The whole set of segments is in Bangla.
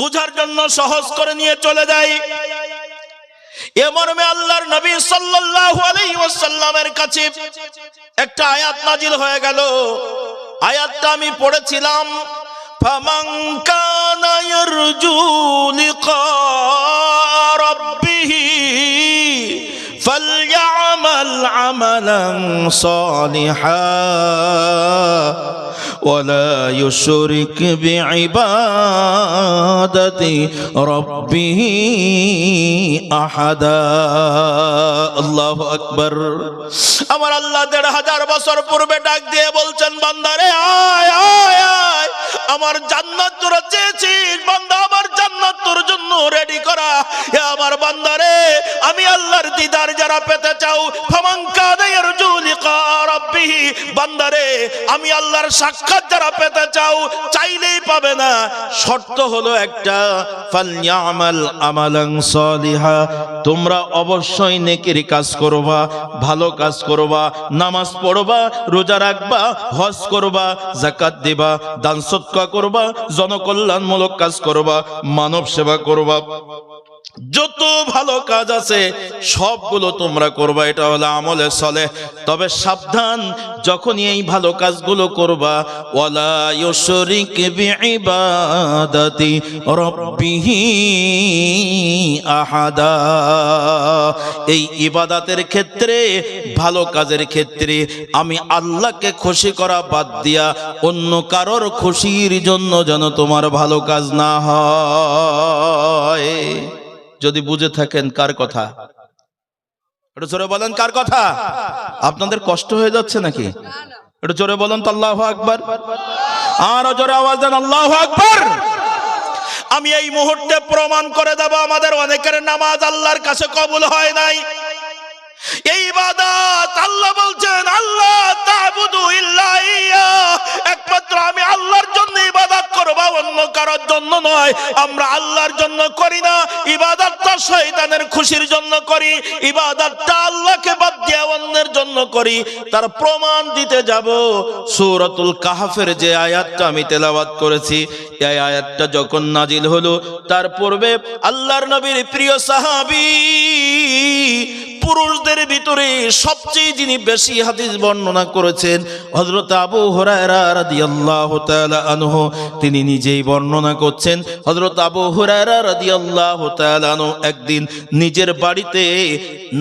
বুঝার জন্য সহজ করে নিয়ে চলে যাই। এ আল্লাহর নবী সাল্লাল্লাহু কাছে একটা আয়াত নাজিল হয়ে গেল। আয়াতটা আমি পড়েছিলাম, ফামান কানা ইয়ারজু ولا يشرك بعبادة ربه أحدا الله أكبر আমার আল্লাহ দেড় হাজার বছর পূর্বে ডাক দিয়ে বলছেন বান্দারে আয় আয় আয় আমার জান্নাত তোরা চেয়েছিস বান্দা আমার জান্নাত তোর জন্য রেডি করা হে আমার বান্দারে আমি আল্লাহর দিদার যারা পেতে চাও ফামাঙ্কা দেয়ের জুলিকা রাব্বিহি বান্দারে, আমি আল্লাহর সাক্ষাৎ যারা পেতে চাও, চাইলেই পাবে না। শর্ত হলো একটা তোমরা অবশ্যই নেকির কাজ করবা, ভালো কাজ করবা, নামাজ পড়বা, রোজা রাখবা, হজ করবা জাকাত দিবা, দান সৎকা করবা, জনকল্যাণমূলক কাজ করবা মানব সেবা করবা। যত ভালো কাজ আছে, সবগুলো তোমরা করবা, এটা হলো আমলে চলে তবে সাবধান, যখনই এই ভালো কাজগুলো করবা, ওয়ালা ইউশরিক রাব্বিহি আহাদা। এই ইবাদাতের ক্ষেত্রে, ভালো কাজের ক্ষেত্রে আমি আল্লাহকে খুশি করা বাদ দিয়া অন্য কারোর খুশির জন্য যেন তোমার ভালো কাজ না হয়। যদি বুঝে থাকেন কার কথা? একটু জোরে বলেন কার কথা? আপনাদের কষ্ট হয়ে যাচ্ছে নাকি? একটু জোরে বলেন তো আল্লাহ আকবর। আরও জোরে আওয়াজ দেন, আল্লাহ আকবর। আমি এই মুহূর্তে প্রমাণ করে দেব, আমাদের অনেকের নামাজ আল্লাহর কাছে কবুল হয় নাই। এই ইবাদত আল্লাহ বলছেন, আল্লাহ তাবুদু ইল্লা ইয়া একমাত্র আমি আল্লাহর জন্য ইবাদত করব, অন্য কারোর জন্য নয়। আমরা আল্লাহর জন্য করি না, ইবাদতটা শয়তানের খুশির জন্য করি, ইবাদতটা আল্লাহকে বাদ দিয়ে অন্যের জন্য করি। তার প্রমাণ দিতে যাব। সূরাতুল কাহফের যে আয়াতটা আমি তেলাওয়াত করেছি, এই আয়াতটা যখন নাজিল হলো, তার পূর্বে আল্লাহর নবীর প্রিয় সাহাবী পুরুষদের ভিতরে সবচেয়ে যিনি বেশি হাদিস বর্ণনা করেছেন, হযরত আবু আনহু, তিনি নিজেই বর্ণনা করছেন, হযরত আবু আনহু একদিন নিজের বাড়িতে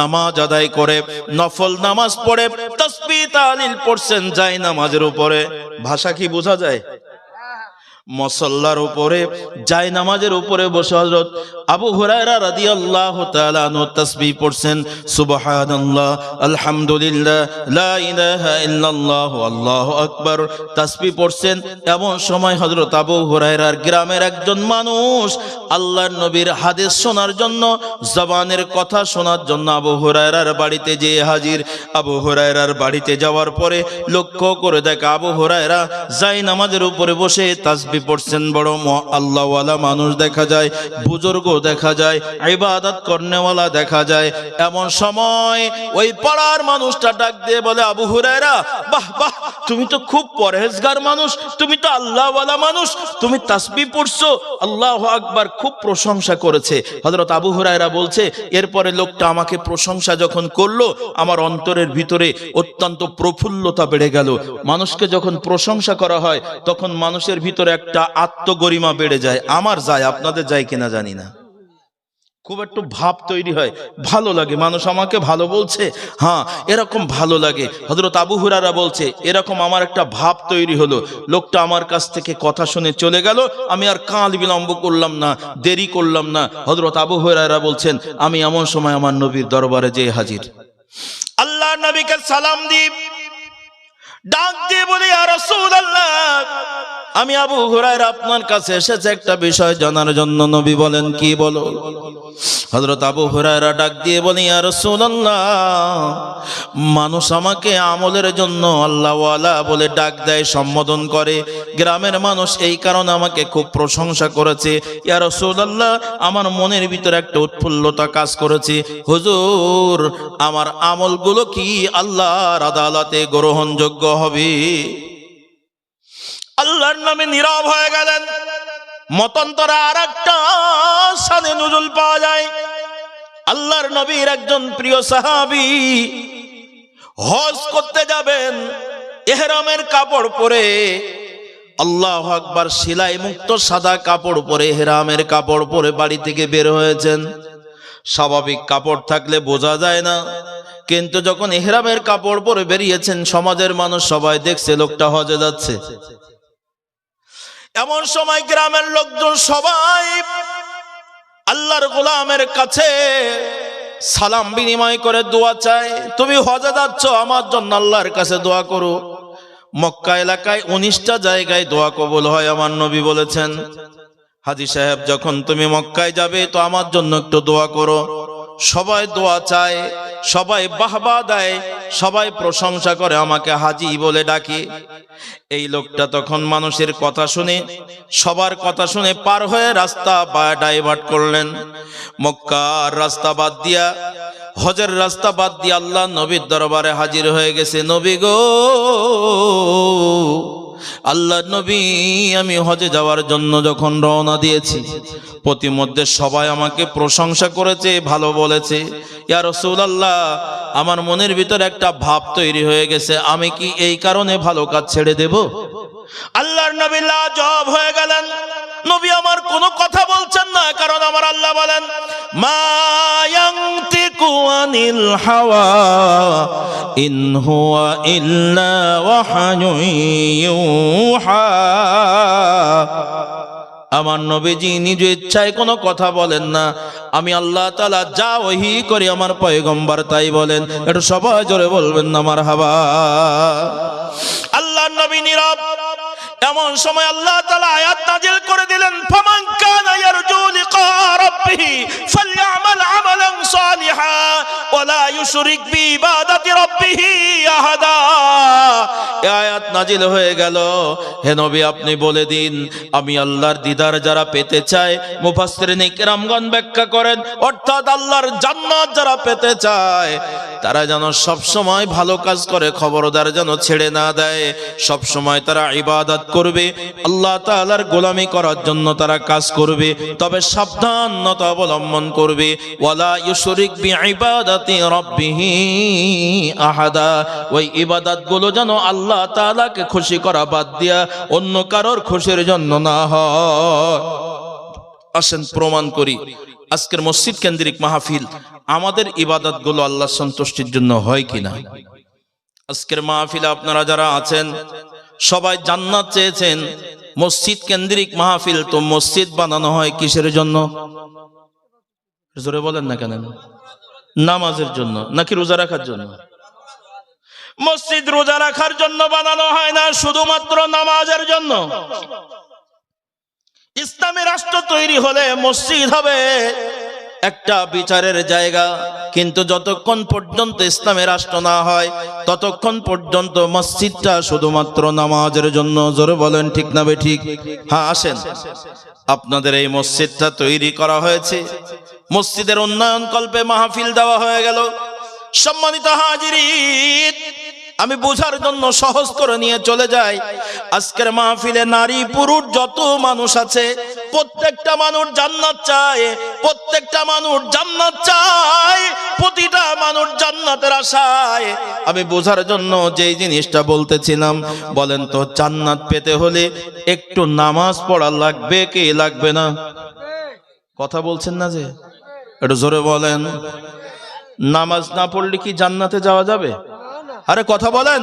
নামাজ আদায় করে, নফল নামাজ পড়ে, তাসবিহ তাহলিল পড়ছেন যায় নামাজের উপরে। ভাষা কি বোঝা যায়? মসল্লার উপরে জায় নামাজের উপরে বসে হজরত আবু হুরায়রা রাদিয়াল্লাহু তাআলা আনহু তাসবিহ পড়ছেন, সুবহানাল্লাহ, আলহামদুলিল্লাহ, লা ইলাহা ইল্লাল্লাহ, আল্লাহু আকবার, তাসবিহ পড়ছেন। এমন সময় হযরত আবু হুরায়রার গ্রামের একজন মানুষ আল্লাহর নবীর হাদিস শোনার জন্য, জবানের কথা শোনার জন্য আবু হুরায়রার বাড়িতে যেয়ে হাজির। আবু হুরায়রার বাড়িতে যাওয়ার পরে লক্ষ্য করে দেখে আবু হুরায়রা যাই নামাজের উপরে বসে তাসবিহ পড়ছেন বড় আল্লাহওয়ালা মানুষ দেখা যায় বুজুর্গ দেখা যায়, ইবাদত করনেওয়ালা দেখা যায়। এমন সময় ওই পাড়ার মানুষটা ডাক দিয়ে বলে, আবু হুরায়রা, বাহ বাহ, তুমি তো খুব পরহেজগার মানুষ, তুমি তো আল্লাহওয়ালা মানুষ, তুমি তাসবিহ পড়ছো। আল্লাহ আকবার খুব প্রশংসা করেছে। হযরত আবু হুরায়রা বলছে, এরপরে লোকটা আমাকে প্রশংসা যখন করল, আমার অন্তরের ভিতরে অত্যন্ত প্রফুল্লতা বেড়ে গেল। মানুষকে যখন প্রশংসা করা হয়, তখন মানুষের ভিতরে একটা আত্মগরিমা বেড়ে যায়। আমার যায়, আপনাদের যায় কিনা জানি না। খুব একটু ভাব তৈরি হয়। ভালো লাগে। মানুষ আমাকে ভালো বলছে? হ্যাঁ এরকম ভালো লাগে। হজরত আবু হুরারা বলছে, এরকম আমার একটা ভাব তৈরি হলো। লোকটা আমার কাছ থেকে কথা শুনে চলে গেল। আমি আর কাঁধ বিলম্ব করলাম না, দেরি করলাম না। হজরত আবু হুরারা বলছেন, আমি এমন সময় আমার নবীর দরবারে যেয়ে হাজির। আল্লাহ নবীকে সালাম দিই। ডাক দিয়ে বলি আর রাসূলুল্লাহ! আমি আবু হুরায়রা আপনার কাছে এসেছে একটা বিষয় জানার জন্য, নবী বলেন, কি বলো? হযরত আবু হুরায়রা ডাক দিয়ে বলি আর রাসূলুল্লাহ, মানুষ আমাকে আমলের জন্য আল্লাহওয়ালা বলে ডাক দেয়, সম্বোধন করে। গ্রামের মানুষ এই কারণে আমাকে খুব প্রশংসা করেছে। ইয়া রাসূলুল্লাহ, আমার মনের ভিতরে একটা উৎফুল্লতা কাজ করেছে। হুজুর, আমার আমলগুলো কি আল্লাহর আদালতে গ্রহণযোগ্য হবে? আল্লাহর নামে নীরব হয়ে গেলেন। মতন্তরা আর একটা সানে নুজুল পাওয়া যায়। আল্লাহর নবীর একজন প্রিয় সাহাবি হজ করতে যাবেন, এহরামের কাপড় পরে, আল্লাহ আকবার সেলাই মুক্ত সাদা কাপড় পরে হেরামের কাপড় পরে বাড়ি থেকে বের হয়েছেন। স্বাভাবিক কাপড় থাকলে বোঝা যায় না, কিন্তু যখন এহরামের কাপড় পরে বেরিয়েছেন, সমাজের মানুষ সবাই দেখছে, লোকটা হজে যাচ্ছে। এমন সময় গ্রামের লোকজন সবাই আল্লাহর গোলামের কাছে সালাম বিনিময় করে দোয়া চায়, তুমি হজে যাচ্ছ, আমার জন্য আল্লাহর কাছে দোয়া করো। মক্কা এলাকায় উনিশটা জায়গায় দোয়া কবুল হয়, আমার নবী বলেছেন। হাজি সাহেব, যখন তুমি মক্কায় যাবে, তো আমার জন্য একটু দোয়া করো। সবাই দোয়া চায়, সবাই বাহবা দেয় সবাই প্রশংসা করে, আমাকে হাজি বলে ডাকে। এই লোকটা তখন মানুষের কথা শুনে, সবার কথা শুনে পার হয়ে রাস্তা বা ডাইভার্ট করলেন। মক্কার রাস্তা বাদ দিয়া, হজের রাস্তা বাদ দিয়ে আল্লাহ নবীর দরবারে হাজির হয়ে গেছে। নবী গো! আল্লাহ নবী, আমি হজে যাওয়ার জন্য যখন রওনা দিয়েছি, প্রতিমধ্যে সবাই আমাকে প্রশংসা করেছে, ভালো বলেছে। ইয়া রাসূলুল্লাহ, আমার মনের ভিতর একটা ভাব তৈরি হয়ে গেছে, আমি কি এই কারণে ভালো কাজ ছেড়ে দেব? আল্লাহর নবী জব হয়ে গেলেন। নবী আমার কোনো কথা বলছেন না, কারণ আমার আল্লাহ বলেন, মা আনিল হাওয়া ইন হুয়া ইল্লা ওয়াহায়ুন ইউহা আমার নবীজি নিজ ইচ্ছায় কোনো কথা বলেন না। আমি আল্লাহ তালা যা ওহি করি আমার পয়গম্বর তাই বলেন। একটু সবাই জোরে বলবেন না আমার হাবা আল্লাহ নবী নীরব। এমন সময় আল্লাহ তালা আয়াত নাজিল করে দিলেন, ফামান কানা ইয়ারজু লিকা রাব্বিহি ফালইআমাল আমালান সালিহা ইউশরিক রাব্বিহি আহাদা। এই আয়াত নাজিল হয়ে গেল। হে নবী, আপনি বলে দিন, আমি আল্লাহর দিদার যারা পেতে চায়, মুফাসসিরিন কিরামগণ ব্যাখ্যা করেন, অর্থাৎ আল্লাহর জান্নাত যারা পেতে চায়, তারা যেন সব সময় ভালো কাজ করে, খবরদার যেন ছেড়ে না দেয়। সব সময় তারা ইবাদত করবে, আল্লাহ তাআলার গোলামি করার জন্য তারা কাজ করবে, তবে সাবধানতা অবলম্বন করবে। ওয়ালা ইউশরিক বিইবাদাতি রাব্বিহি আহাদা। ওই ইবাদতগুলো যেন আল্লাহ তাআলাকে খুশি করা বাদ দিয়া অন্য কারোর খুশির জন্য না হয়। আসেন প্রমাণ করি, আজকের মসজিদ কেন্দ্রিক মাহফিল, আমাদের ইবাদতগুলো আল্লাহ সন্তুষ্টির জন্য হয় কিনা? আজকের মাহফিলে আপনারা যারা আছেন, সবাই জান্নাত চেয়েছেন, মসজিদ কেন্দ্রিক মাহফিল তো মসজিদ বানানো হয় কিসের জন্য? জোরে বলেন না কেন? নামাজের জন্য, নাকি রোজা রাখার জন্য? মসজিদ রোজা রাখার জন্য বানানো হয় না, শুধুমাত্র নামাজের জন্য। ইসলামী রাষ্ট্র তৈরি হলে মসজিদ হবে একটা বিচারের জায়গা, কিন্তু যতক্ষণ পর্যন্ত ইসলামের রাষ্ট্র না হয়, ততক্ষণ পর্যন্ত মসজিদটা শুধুমাত্র নামাজের জন্য। জোরে বলেন, ঠিক না বে ঠিক? হ্যাঁ আসেন। আপনাদের এই মসজিদটা তৈরি করা হয়েছে। মসজিদের উন্নয়ন কল্পে মাহফিল দেওয়া হয়ে গেল। সম্মানিত হাজিরিন আমি বোঝার জন্য সহজ করে নিয়ে চলে যাই। আজকের মাহফিলে নারী, পুরুষ যত মানুষ আছে, প্রত্যেকটা মানুষ জান্নাত চায়, প্রত্যেকটা মানুষ জান্নাত চায়, প্রতিটা মানুষ জান্নাতের আশায়। আমি বোঝার জন্য যেই জিনিসটা বলতেছিলাম, বলেন তো, জান্নাত পেতে হলে একটু নামাজ পড়া লাগবে কি লাগবে না? কথা বলছেন না যে? একটু জোরে বলেন। নামাজ না পড়লে কি জান্নাতে যাওয়া যাবে? আরে কথা বলেন।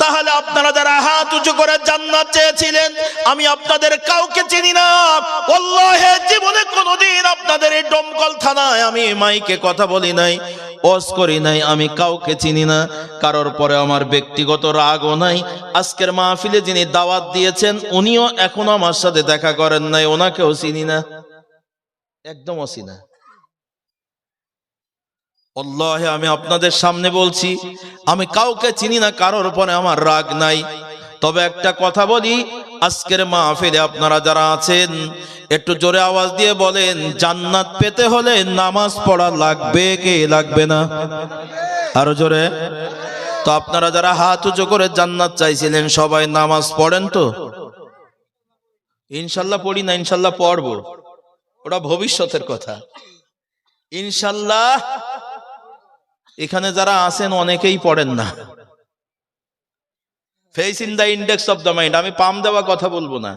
তাহলে আপনারা যারা হাত উঁচু করে জান্নাত চেয়েছিলেন, আমি আপনাদের কাউকে চিনি না। জীবনে কোনোদিন আপনাদের এই ডমকল থানায় আমি মাইকে কথা বলি নাই ওস করি নাই, আমি কাউকে চিনি না। কারোর পরে আমার ব্যক্তিগত রাগও নাই। আজকের মাহফিলে যিনি দাওয়াত দিয়েছেন, উনিও এখনও আমার সাথে দেখা করেন নাই, ওনাকেও চিনি না। একদম অচিনা অল্লাহে আমি আপনাদের সামনে বলছি, আমি কাউকে চিনি না, কারোর উপরে আমার রাগ নাই। তবে একটা কথা বলি, আজকের মাহফিলে আপনারা যারা আছেন, একটু জোরে আওয়াজ দিয়ে বলেন, জান্নাত পেতে হলে নামাজ পড়া লাগবে কে লাগবে না? আরও জোরে। তো আপনারা যারা হাত উঁচু করে জান্নাত চাইছিলেন, সবাই নামাজ পড়েন তো? ইনশাল্লাহ পড়ি না, ইনশাল্লাহ পড়ব। ওটা ভবিষ্যতের কথা। ইনশাল্লাহ এখানে যারা আছেন অনেকেই পড়েন না। Face in the index of the mind আমি পাম দেওয়া কথা বলব না।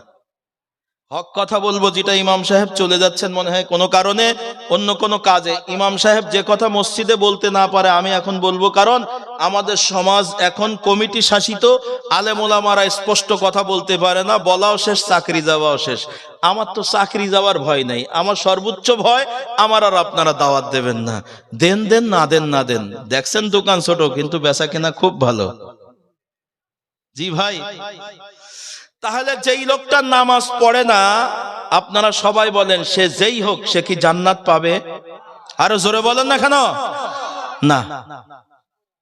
হক কথা বলব যেটা ইমাম সাহেব চলে যাচ্ছেন মনে হয় কোনো কারণে, অন্য কোনো কাজে। ইমাম সাহেব যে কথা মসজিদে বলতে না পারে, আমি এখন বলব কারণ, আমাদের সমাজ এখন কমিটি শাসিত আলেমোলামারা স্পষ্ট কথা বলতে পারে না, বলাও শেষ, চাকরি যাওয়াও শেষ। আমার তো চাকরি যাওয়ার ভয় নাই, আমার সর্বোচ্চ ভয়, আমার আর আপনারা দাওয়াত দেবেন না। দেন দেন, না দেন না দেন। দেখছেন দোকান ছোট, কিন্তু বেচা কেনা খুব ভালো। জি ভাই। তাহলে যেই লোকটা নামাজ পড়ে না, আপনারা সবাই বলেন, সে যেই হোক, সে কি জান্নাত পাবে? আরও জোরে বলেন না কেন? না।